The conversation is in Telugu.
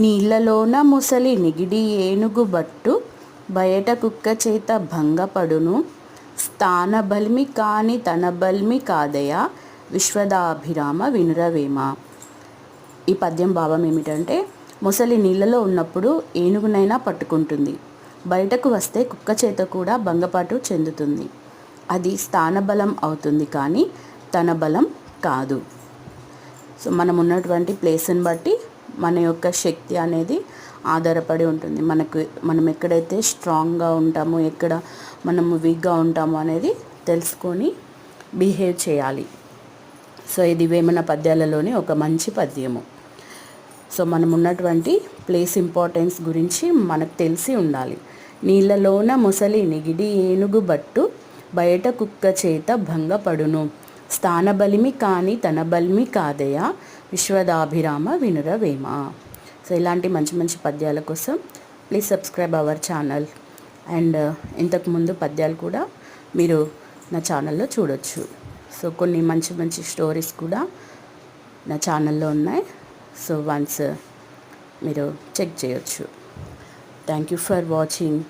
నీళ్ళలోన ముసలి నిగిడి ఏనుగు బట్టు బయట కుక్క చేత భంగపడును. స్థాన బల్మి కాని తన బల్మి కాదయా? విశ్వదాభిరామ వినురవేమ. ఈ పద్యం భావం ఏమిటంటే ముసలి నీళ్ళలో ఉన్నప్పుడు ఏనుగునైనా పట్టుకుంటుంది. బయటకు వస్తే కుక్క చేత కూడా భంగపాటు చెందుతుంది. అది స్థానబలం అవుతుంది కానీ తన బలం కాదు. సో మనం ఉన్నటువంటి ప్లేస్ని బట్టి మన యొక్క శక్తి అనేది ఆధారపడి ఉంటుంది. మనకు మనం ఎక్కడైతే స్ట్రాంగ్గా ఉంటామో ఎక్కడ మనము వీక్గా ఉంటామో అనేది తెలుసుకొని బిహేవ్ చేయాలి. సో ఇది వేమన పద్యాలలోని ఒక మంచి పద్యము. సో మనం ఉన్నటువంటి ప్లేస్ ఇంపార్టెన్స్ గురించి మనకు తెలిసి ఉండాలి. నీళ్ళలోన ముసలి నిగిడి ఏనుగు బట్టు బయట కుక్క చేత భంగపడును. స్థానబలిమి కాని తన బలిమి కాదయా? విశ్వదాభిరామ వినురవేమ సో ఇలాంటి మంచి మంచి పద్యాల కోసం please subscribe our channel and ఇంతకుముందు పద్యాలు కూడా మీరు నా ఛానల్లో చూడొచ్చు. సో కొన్ని మంచి మంచి స్టోరీస్ కూడా నా ఛానల్లో ఉన్నాయి. సో వన్స్ uh, మీరు చెక్ చేయొచ్చు. Thank you for watching